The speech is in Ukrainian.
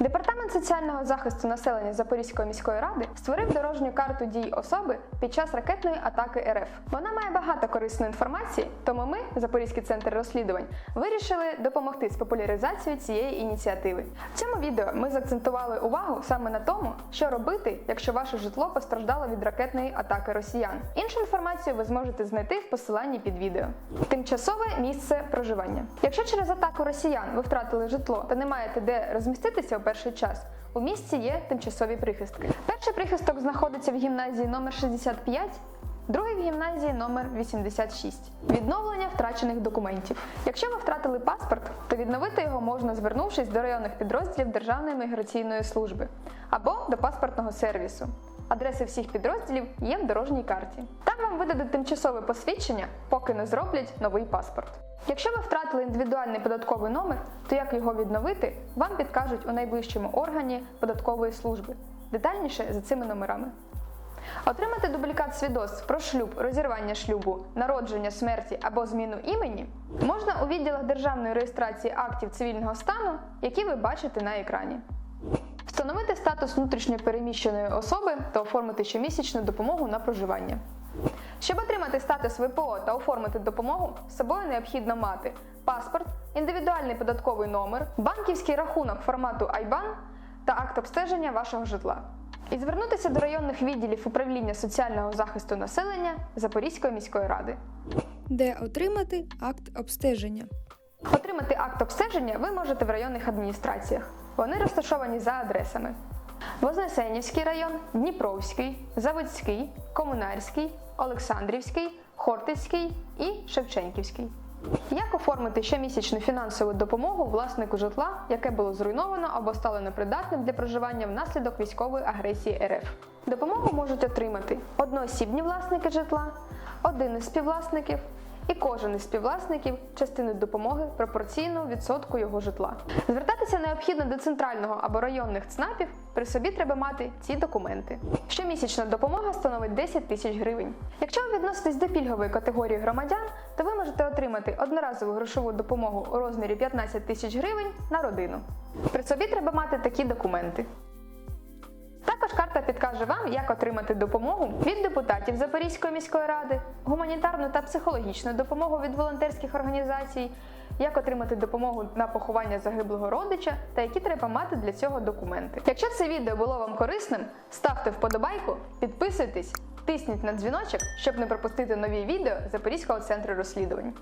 Департамент соціального захисту населення Запорізької міської ради створив дорожню карту дій особи під час ракетної атаки РФ. Вона має багато корисної інформації, тому ми, Запорізький центр розслідувань, вирішили допомогти з популяризацією цієї ініціативи. В цьому відео ми заакцентували увагу саме на тому, що робити, якщо ваше житло постраждало від ракетної атаки росіян. Іншу інформацію ви зможете знайти в посиланні під відео. Тимчасове місце проживання. Якщо через атаку росіян ви втратили житло та не маєте де розміститися перший час, у місті є тимчасові прихистки. Перший прихисток знаходиться в гімназії номер 65, другий в гімназії номер 86. Відновлення втрачених документів. Якщо ви втратили паспорт, то відновити його можна звернувшись до районних підрозділів Державної міграційної служби або до паспортного сервісу. Адреси всіх підрозділів є в дорожній карті. Там вам видадуть тимчасове посвідчення, поки не зроблять новий паспорт. Якщо ви втратили індивідуальний податковий номер, то як його відновити, вам підкажуть у найближчому органі податкової служби. Детальніше за цими номерами. Отримати дублікат свідоцтв про шлюб, розірвання шлюбу, народження, смерті або зміну імені можна у відділах державної реєстрації актів цивільного стану, які ви бачите на екрані. Встановити статус внутрішньо переміщеної особи та оформити щомісячну допомогу на проживання. Щоб отримати статус ВПО та оформити допомогу, з собою необхідно мати паспорт, індивідуальний податковий номер, банківський рахунок формату IBAN та акт обстеження вашого житла. І звернутися до районних відділів управління соціального захисту населення Запорізької міської ради. де отримати акт обстеження. Отримати акт обстеження ви можете в районних адміністраціях. Вони розташовані за адресами: Вознесенівський район, Дніпровський, Заводський, Комунарський, Олександрівський, Хортицький і Шевченківський. Як оформити щомісячну фінансову допомогу власнику житла, яке було зруйновано або стало непридатним для проживання внаслідок військової агресії РФ? Допомогу можуть отримати одноосібні власники житла, один із співвласників і кожен із співвласників частини допомоги пропорційно відсотку його житла. Звертатися необхідно до центрального або районних ЦНАПів. При собі треба мати ці документи. Щомісячна допомога становить 10 тисяч гривень. Якщо ви відноситесь до пільгової категорії громадян, то ви можете отримати одноразову грошову допомогу у розмірі 15 тисяч гривень на родину. При собі треба мати такі документи. Також карта підкаже вам, як отримати допомогу від депутатів Запорізької міської ради, гуманітарну та психологічну допомогу від волонтерських організацій, як отримати допомогу на поховання загиблого родича та які треба мати для цього документи. Якщо це відео було вам корисним, ставте вподобайку, підписуйтесь, тисніть на дзвіночок, щоб не пропустити нові відео Запорізького центру розслідувань.